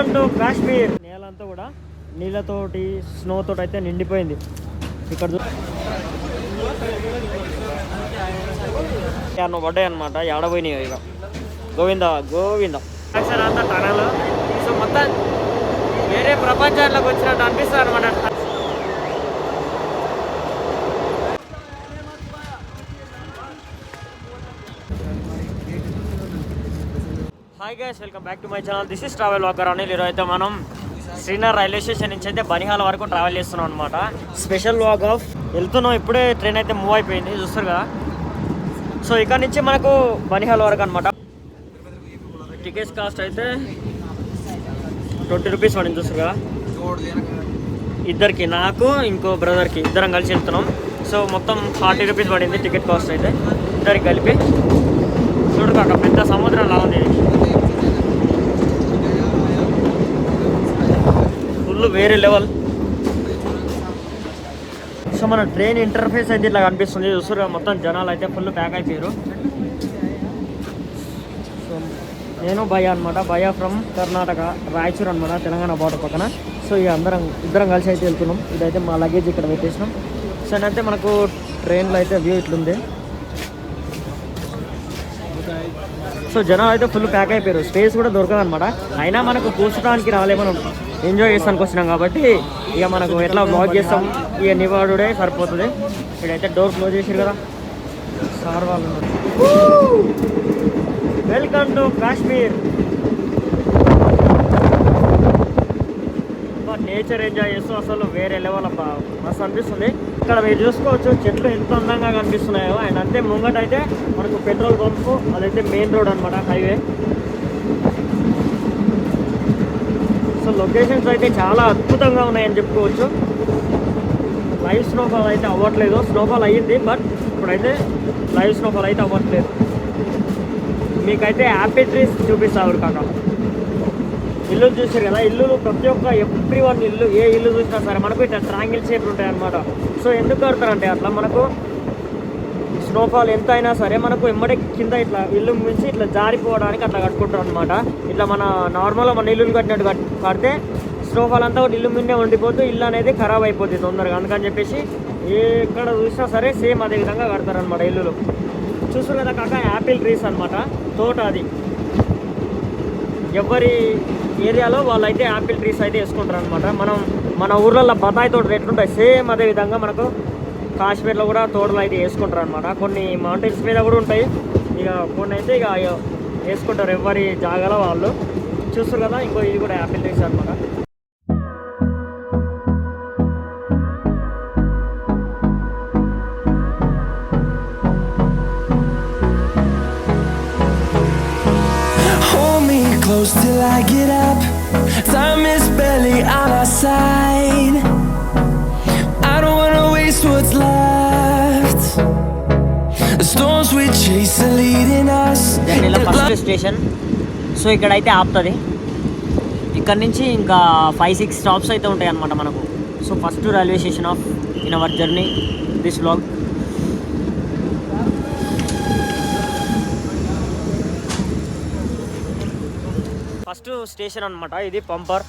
Welcome to Kashmir. నేలంతా కూడా నీళ్ళతోటి snow తోటి అయితే నిండిపోయింది. ఇక్కడ నువ్వు పడ్డాయి అనమాట ఏడబోయినాయి ఇక. గోవింద గోవింద. అంతా టనల్ సో మొత్తం వేరే ప్రపంచాల్లోకి వచ్చినట్టు అనిపిస్తుంది అనమాట hi guys welcome back to my channel this is Travel Walker అని ఈరోజు అయితే మనం శ్రీనగర్ రైల్వే స్టేషన్ నుంచి అయితే బనిహాల వరకు ట్రావెల్ చేస్తున్నాం అనమాట స్పెషల్ వాక్ ఆఫ్ వెళ్తున్నాం ఇప్పుడే ట్రైన్ అయితే మూవ్ అయిపోయింది చూస్తారు కదా. సో ఇక్కడ నుంచి మనకు బనిహాల్ వరకు అనమాట టికెట్స్ కాస్ట్ అయితే ట్వంటీ రూపీస్ పడింది చూస్తారు కదా. ఇద్దరికి నాకు ఇంకో బ్రదర్కి ఇద్దరం కలిసి వెళ్తున్నాం. సో మొత్తం ఫార్టీ రూపీస్ పడింది టికెట్ కాస్ట్ అయితే. ఇద్దరికి కలిపి. చూడు కాక పెద్ద సముద్రం లా ఉంది ఫుల్ వేరే లెవెల్. సో మన ట్రైన్ ఇంటర్ఫేస్ అయితే ఇట్లా కనిపిస్తుంది చూస్తారు మొత్తం జనాలు అయితే ఫుల్ ప్యాక్ అయిపోయారు. సో నేను భయ అనమాట భయ ఫ్రమ్ కర్ణాటక రాయచూర్ అనమాట తెలంగాణ బార్డర్ పక్కన. సో ఇక అందరం ఇద్దరం కలిసి అయితే వెళ్తున్నాం. ఇదైతే మా లగేజ్ ఇక్కడ పెట్టేసినాం. సో అయితే మనకు ట్రైన్లో అయితే వ్యూ ఇట్లుంది. సో జనాలు అయితే ఫుల్ ప్యాక్ అయిపోయారు. స్పేస్ కూడా దొరకదు అనమాట అయినా మనకు కూర్చోడానికి రాలేమని ఎంజాయ్ చేస్తానికి వచ్చినాం కాబట్టి ఇక మనకు ఎట్లా బ్లాగ్ చేస్తాం? ఇక నివాడుడే సరిపోతుంది. ఇక్కడైతే డోర్ క్లోజ్ చేసారు కదా. సార్ వాళ్ళు welcome to Kashmir nature enjoy చేస్తూ అసలు వేరే లెవెల్ అబ్బా. మస్తు అనిపిస్తుంది. ఇక్కడ మీరు చూసుకోవచ్చు చెట్లు ఎంత అందంగా కనిపిస్తున్నాయో. అండ్ అంతే ముంగట అయితే మనకు పెట్రోల్ పంప్ అదైతే మెయిన్ రోడ్ అనమాట హైవే సో లొకేషన్స్ అయితే చాలా అద్భుతంగా ఉన్నాయని చెప్పుకోవచ్చు. లైవ్ స్నోఫాల్ అయితే అవ్వట్లేదు. స్నోఫాల్ అయ్యింది బట్ ఇప్పుడైతే లైవ్ స్నోఫాల్ అయితే అవ్వట్లేదు. మీకైతే యాపిల్ ట్రీస్ చూపిస్తావు కాక ఇల్లు చూసారు కదా ఇల్లు ప్రతి ఒక్క ఎవ్రీ వన్ ఇల్లు ఏ ఇల్లు చూసినా సరే మనకు ఇట్లా ట్రాంగిల్ షేప్ ఉంటాయి అనమాట సో ఎందుకు కడతారంటే అట్లా మనకు స్నోఫాల్ ఎంత అయినా సరే మనకు ఎమ్మడే కింద ఇట్లా ఇల్లు మించి ఇట్లా జారిపోవడానికి అట్లా కట్టుకుంటారు అనమాట ఇట్లా మన నార్మల్గా మన ఇల్లు కట్టినట్టు కట్- కడితే స్నోఫాల్ అంతా ఒకటి ఇల్లు మిందే ఉండిపోతూ ఇల్లు అనేది ఖరాబ్ అయిపోతుంది తొందరగా. అందుకని చెప్పేసి ఎక్కడ చూసినా సరే సేమ్ అదే విధంగా కడతారనమాట ఇల్లులు. చూసారు కాక యాపిల్ ట్రీస్ అనమాట తోట అది. ఎవరి ఏరియాలో వాళ్ళైతే యాపిల్ ట్రీస్ అయితే వేసుకుంటారు అనమాట మనం మన ఊర్లలో బతాయి తోటలు ఎట్లుంటాయి సేమ్ అదే విధంగా మనకు కాశ్మీర్లో కూడా తోటలు అయితే వేసుకుంటారు అనమాట కొన్ని మౌంటైన్స్ మీద కూడా ఉంటాయి. ఇక కొన్ని అయితే ఇక వేసుకుంటారు ఎవరి జాగాలో వాళ్ళు. చూస్తారు కదా ఇంకో ఇది కూడా యాపిల్ ట్రీస్ అనమాట close till I get up. Time is barely on our side. I don't wanna waste what's left. The storms we chase are leading us. First station so ఇక్కడైతే ఆపుతుంది ఇక్కడ నుంచి ఇంకా ఫైవ్ సిక్స్ స్టాప్స్ అయితే ఉంటాయి అనమాట మనకు so first railway station of in our journey this blog first station అన్నమాట. ఇది పంపర్.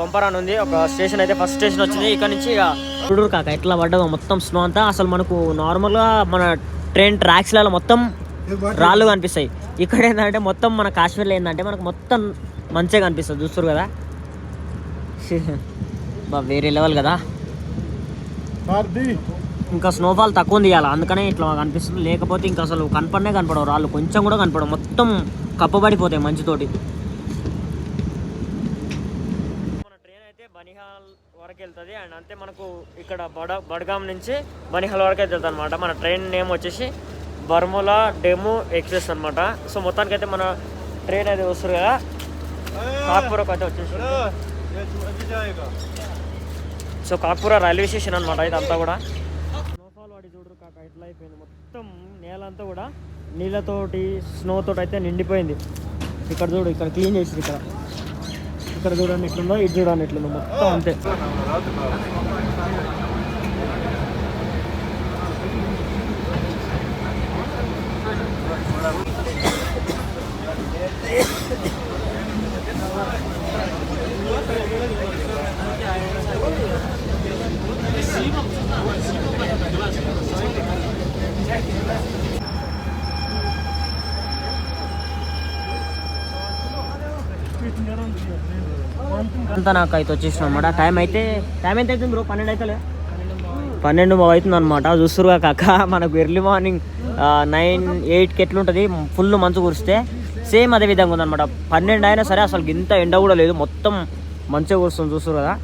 పంపర్ అని ఉంది. ఒక స్టేషన్ అయితే ఫస్ట్ స్టేషన్ వచ్చింది. ఇక్కడ నుంచి ఇక చూడరు కాక ఎట్లా పడ్డదో మొత్తం స్నో అంతా. అసలు మనకు నార్మల్గా మన ట్రైన్ ట్రాక్స్లలో మొత్తం రాళ్ళు కనిపిస్తాయి. ఇక్కడ ఏంటంటే మొత్తం మన కాశ్మీర్లో ఏంటంటే మనకు మొత్తం మంచిగా కనిపిస్తుంది. చూస్తారు కదా? బా వేరే లెవెల్ కదా? ఇంకా స్నోఫాల్ తక్కువ ఉంది ఇవాళ. అందుకనే ఇట్లా కనిపిస్తుంది. లేకపోతే ఇంకా అసలు కనపడనే కనపడవు. రాళ్ళు కొంచెం కూడా కనపడవు. మొత్తం కప్పబడిపోతాయి మంచుతోటి మన ట్రైన్ అయితే బనిహాల్ వరకు వెళ్తుంది అండ్ అంతే మనకు ఇక్కడ బడ బడ్గాం నుంచి బనిహల్ వరకు అయితే వెళ్తుంది అనమాట మన ట్రైన్ నేమ్ వచ్చేసి బర్ములా డెము ఎక్స్ప్రెస్ అనమాట సో మొత్తానికి అయితే మన ట్రైన్ అయితే వస్తుంది కదా. కాక్పురకు అయితే వచ్చేసి సో కాక్పుర రైల్వే స్టేషన్ అనమాట ఇదంతా కూడా. స్నోఫాల్ వాడి చూడరు కాక ఇట్లా అయిపోయింది. మొత్తం నేలంతా కూడా నీళ్ళతోటి స్నో తోటి అయితే నిండిపోయింది. ఇక్కడ చూడు ఇక్కడ క్లీన్ చేసింది ఇక్కడ. ఇక్కడ చూడండి ఎట్లుందో ఇది చూడండి ఎట్లుందో మొత్తం అంతే. అంతా నాకు అయితే వచ్చేసిన అనమాట టైం అయితే టైం ఎంత అవుతుంది బ్రో? పన్నెండు అయితే పన్నెండు అవుతుంది అనమాట చూస్తురుగా కాక మనకు ఎర్లీ మార్నింగ్ నైన్ ఎయిట్కి ఎట్లుంటుంది? ఫుల్ మంచు కురిస్తే సేమ్ అదే విధంగా ఉందన్నమాట. పన్నెండు అయినా సరే అసలు ఇంత ఎండ కూడా లేదు. మొత్తం మంచిగా కురుస్తుంది చూస్తురు కదా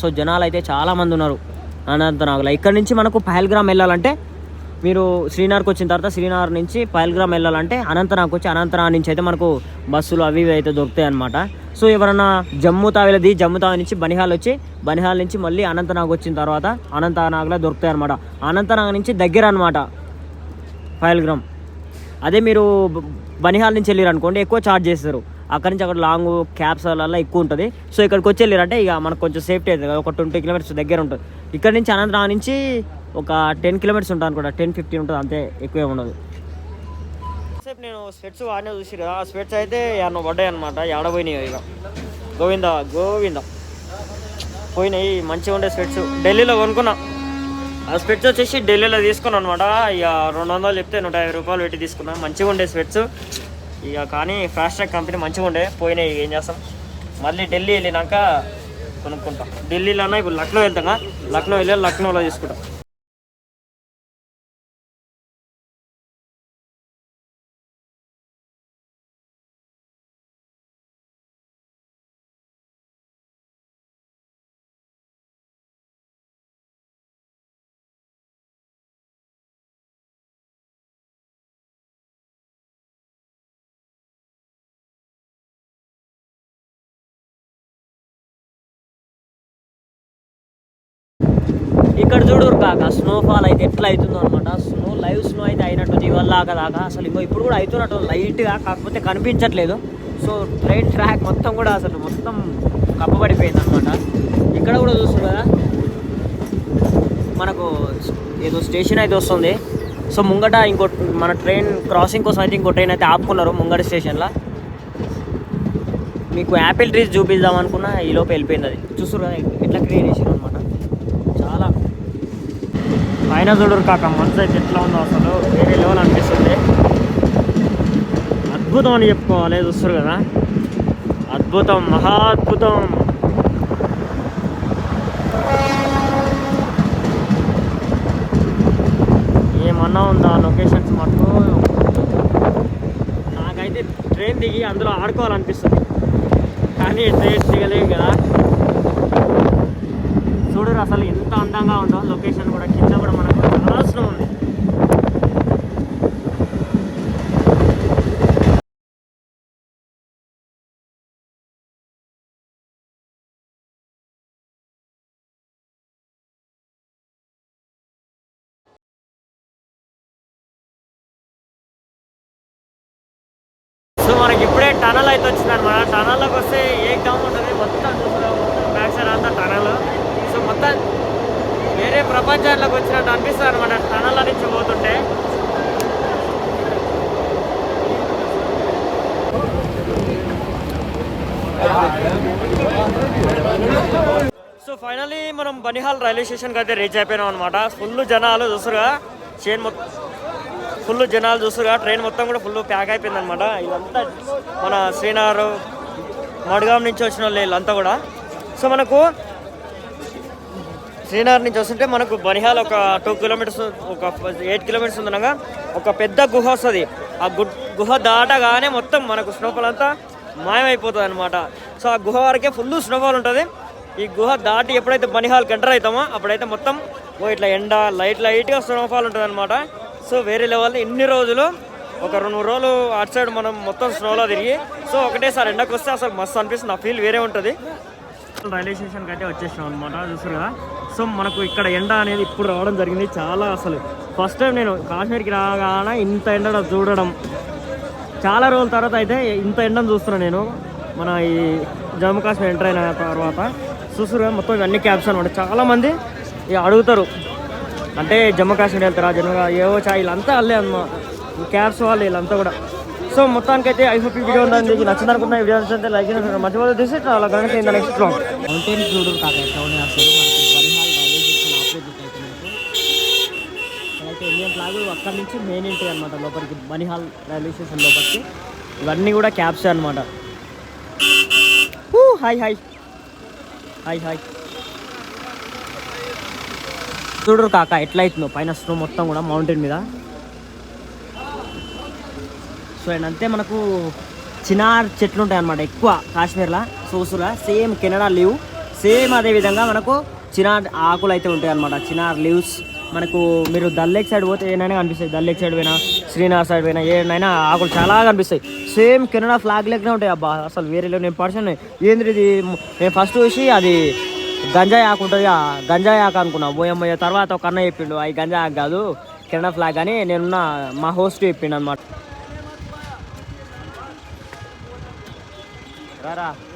సో జనాలు అయితే చాలామంది ఉన్నారు. అనంత అనంతనాగులో ఇక్కడ నుంచి మనకు పహల్గ్రామ్ వెళ్ళాలంటే మీరు శ్రీనగర్కి వచ్చిన తర్వాత శ్రీనగర్ నుంచి పైల్గ్రామ్ వెళ్ళాలంటే అనంతనాగ్ వచ్చి అనంతనాగ్ నుంచి అయితే మనకు బస్సులు అవి ఇవి అయితే దొరుకుతాయి అనమాట సో ఎవరన్నా జమ్మూ తావిలది జమ్మూ తావి నుంచి బనిహాల్ వచ్చి బనిహాల్ నుంచి మళ్ళీ అనంతనాగ్ వచ్చిన తర్వాత అనంతనాగ్లో దొరుకుతాయి అనమాట అనంతనాగ్ నుంచి దగ్గర అనమాట పైల్గ్రామ్ అదే మీరు బనిహాల్ నుంచి వెళ్ళారనుకోండి ఎక్కువ ఛార్జ్ చేస్తారు. అక్కడి నుంచి అక్కడ లాంగ్ క్యాబ్స్ అలా ఎక్కువ ఉంటుంది. సో ఇక్కడికి వచ్చి వెళ్ళారంటే ఇక మనకు కొంచెం సేఫ్టీ అవుతుంది ఒక ట్వంటీ కిలోమీటర్స్ దగ్గర ఉంటుంది. ఇక్కడ నుంచి అనంతనాగ్ నుంచి ఒక టెన్ కిలోమీటర్స్ ఉంటుంది అనుకుంటా టెన్ ఫిఫ్టీన్ ఉంటుంది అంతే ఎక్కువే ఉండదు. సేపు నేను స్వెట్స్ వాడినే చూసి కదా ఆ స్వెట్స్ అయితే ఎన్నో పడ్డాయి అనమాట ఏడపోయినాయి ఇక గోవింద గోవింద. పోయినాయి మంచిగా ఉండే స్వెట్స్. ఢిల్లీలో కొనుక్కున్నా. ఆ స్వెట్స్ వచ్చేసి ఢిల్లీలో తీసుకున్నాను అనమాట ఇక రెండు వందలు చెప్తే నూట యాభై రూపాయలు పెట్టి తీసుకున్నా. మంచిగా ఉండే స్వెట్స్. ఇక కానీ ఫాస్ట్ ట్రాక్ కంపెనీ మంచిగా ఉండే. పోయినాయి ఏం చేస్తాం. మళ్ళీ ఢిల్లీ వెళ్ళినాక కొనుక్కుంటాం. ఢిల్లీలోనే ఇప్పుడు లక్నో వెళ్తాం లక్నో వెళ్ళి లక్నోలో తీసుకుంటాం. చూడరు కాక స్నోఫాల్ అయితే ఎట్లా అవుతుందో అనమాట స్నో లైవ్ స్నో అయితే అయినట్టు ఇవాళ దాకా. దాకా అసలు ఇంకో ఇప్పుడు కూడా అవుతున్నట్టు లైట్గా కాకపోతే కనిపించట్లేదు. సో ట్రైన్ ట్రాక్ మొత్తం కూడా అసలు మొత్తం కప్పబడిపోయింది అనమాట ఇక్కడ కూడా చూస్తారు కదా. మనకు ఏదో స్టేషన్ అయితే వస్తుంది. సో ముంగట ఇంకో మన ట్రైన్ క్రాసింగ్ కోసం అయితే ఇంకో ట్రైన్ అయితే ఆపుకున్నారు ముంగట స్టేషన్లో మీకు యాపిల్ ట్రీస్ చూపిద్దాం అనుకున్నా ఈ వెళ్ళిపోయింది అది. చూస్తారు కదా ఎట్లా క్రియేట్ చేసారు అనమాట చాలా పైన చూడరు కాక మనసు అయితే ఎట్లా ఉందో అసలు వేరే లెవెల్ అనిపిస్తుంది. అద్భుతం అని చెప్పుకోవాలి చూస్తారు కదా. అద్భుతం మహా అద్భుతం. ఏమన్నా ఉందా లొకేషన్స్ మటుకు నాకైతే ట్రైన్ దిగి అందులో ఆడుకోవాలనిపిస్తుంది. కానీ ట్రైన్ దిగలేం కదా. అసలు ఎంత అందంగా ఉందో లొకేషన్ కూడా కింద కూడా మనకు చాలా స్నో ఉంది. సో మనకి ఇప్పుడే టనల్ అయితే వచ్చిందనమాట టనల్లోకి వస్తే ఏ డౌన్ ఉంటుంది? మొత్తం చూసుకున్నాం మొత్తం బ్యాక్ సైడ్ అంతా టనల్. మొత్తం వేరే ప్రపంచాల్లోకి వచ్చినట్టు అనిపిస్తుంది అనమాట. టనల్ నుంచి పోతుంటే. సో ఫైనలీ మనం బనిహాల్ రైల్వే స్టేషన్కి అయితే రీచ్ అయిపోయినాం అనమాట. ఫుల్ జనాలు చూసురుగా చైన్ మొత్తం ఫుల్ జనాలు చూస్తుగా ట్రైన్ మొత్తం కూడా ఫుల్ ప్యాక్ అయిపోయింది అనమాట. ఇదంతా మన శ్రీనగర్ మడ్గాం నుంచి వచ్చిన వాళ్ళు వీళ్ళంతా కూడా. సో మనకు శ్రీనగర్ నుంచి వస్తుంటే మనకు బనిహాల్ ఒక టూ కిలోమీటర్స్ ఒక ఎయిట్ కిలోమీటర్స్ ఉందనగా ఒక పెద్ద గుహ వస్తుంది. ఆ గు గుహ దాటగానే మొత్తం మనకు స్నోఫాల్ అంతా మాయమైపోతుంది అనమాట సో ఆ గుహ వరకే ఫుల్ స్నోఫాల్ ఉంటుంది. ఈ గుహ దాటి ఎప్పుడైతే బనిహాల్కి ఎంటర్ అవుతామో అప్పుడైతే మొత్తం ఓ ఇట్లా ఎండ లైట్ లైట్గా స్నోఫాల్ ఉంటుంది అనమాట సో వేరే లెవెల్ ఇన్ని రోజులు ఒక రెండు మూడు రోజులు అటు సైడ్ మనం మొత్తం స్నోలో తిరిగి సో ఒకటేసారి ఎండకు వస్తే అసలు మస్తు అనిపిస్తుంది. ఆ ఫీల్ వేరే ఉంటుంది. రైల్వే స్టేషన్కి అయితే వచ్చేసాం అనమాట చూసారు కదా? సో మనకు ఇక్కడ ఎండ అనేది ఇప్పుడు రావడం జరిగింది. చాలా అసలు. ఫస్ట్ టైం నేను కాశ్మీర్కి రాగానే ఇంత ఎండ చూడడం. చాలా రోజుల తర్వాత అయితే ఇంత ఎండను చూస్తున్నాను నేను. మన ఈ జమ్మూ కాశ్మీర్ ఎంటర్ అయిన తర్వాత. చూస్తున్నారు మొత్తం ఇవన్నీ క్యాబ్స్ అనమాట చాలామంది ఇక అడుగుతారు. అంటే జమ్మూ కాశ్మీర్ వెళ్తారా జమ్మూ ఏవో చా వీళ్ళంతా వాళ్ళే అన్నమాట. క్యాబ్స్ వాళ్ళు వీళ్ళంతా కూడా. సో మొత్తానికి అయితే ఐ హోప్ ఈ వీడియో ఉందని మీకు నచ్చింది అనుకున్న వీడియో నచ్చితే లైక్ చేసిన మధ్య తీసి అలా అయింది. నెక్స్ట్ బ్లాగ్ మౌంటైన్ చూడు రైల్వే ఫ్లాగ్ అక్కడి నుంచి మెయిన్ ఎంట్రీ అనమాట లోపలికి బనిహాల్ రైల్వే స్టేషన్ లోపలికి. ఇవన్నీ కూడా క్యాబ్స్ అనమాట హాయ్ హాయ్ హాయ్ హాయ్ చూడరు కాక ఎట్లా అవుతుందో పైన స్నో మొత్తం కూడా మౌంటైన్ మీద. సో అండ్ అంతే మనకు చినార్ చెట్లు ఉంటాయి అనమాట ఎక్కువ కాశ్మీర్లో. సోసులా సేమ్ కెనడా లీవ్. సేమ్ అదే విధంగా మనకు చినార్ ఆకులు అయితే ఉంటాయి అనమాట చినార్ లీవ్స్. మనకు మీరు దల్లెక్ సైడ్ పోతే ఏనైనా కనిపిస్తాయి? దల్ లేక్ సైడ్ పోయినా శ్రీనగర్ సైడ్ పోయినా ఏనైనా ఆకులు చాలా కనిపిస్తాయి. సేమ్ కెనడా ఫ్లాగ్ లెక్కనే ఉంటాయి. అబ్బా అసలు వేరే నేను పర్సన్ ఏంది ఇది? నేను ఫస్ట్ చూసి అది గంజాయి ఆకు ఉంటుంది గంజాయి ఆకు అనుకున్నా. పోయమ్మయ్య తర్వాత ఒక అన్న చెప్పిండు అది గంజాయి ఆకు కాదు కెనడా ఫ్లాగ్ అని. నేనున్న మా హోస్ట్ చెప్పిండు అనమాట Vai lá.